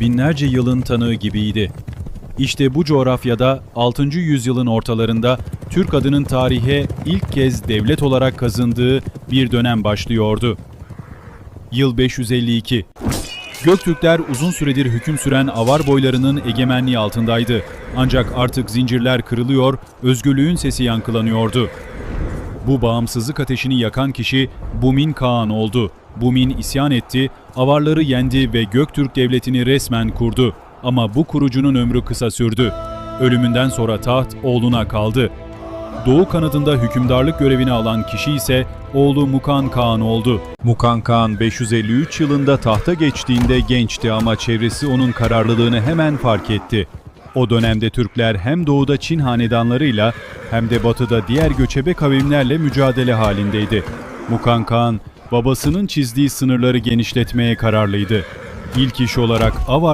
binlerce yılın tanığı gibiydi. İşte bu coğrafyada 6. yüzyılın ortalarında Türk adının tarihe ilk kez devlet olarak kazındığı bir dönem başlıyordu. Yıl 552. Göktürkler uzun süredir hüküm süren Avar boylarının egemenliği altındaydı. Ancak artık zincirler kırılıyor, özgürlüğün sesi yankılanıyordu. Bu bağımsızlık ateşini yakan kişi Bumin Kağan oldu. Bumin isyan etti, Avarları yendi ve Göktürk devletini resmen kurdu. Ama bu kurucunun ömrü kısa sürdü. Ölümünden sonra taht oğluna kaldı. Doğu kanadında hükümdarlık görevini alan kişi ise oğlu Mukan Kağan oldu. Mukan Kağan 553 yılında tahta geçtiğinde gençti ama çevresi onun kararlılığını hemen fark etti. O dönemde Türkler hem doğuda Çin hanedanlarıyla hem de batıda diğer göçebe kavimlerle mücadele halindeydi. Mukan Kağan babasının çizdiği sınırları genişletmeye kararlıydı. İlk iş olarak Avar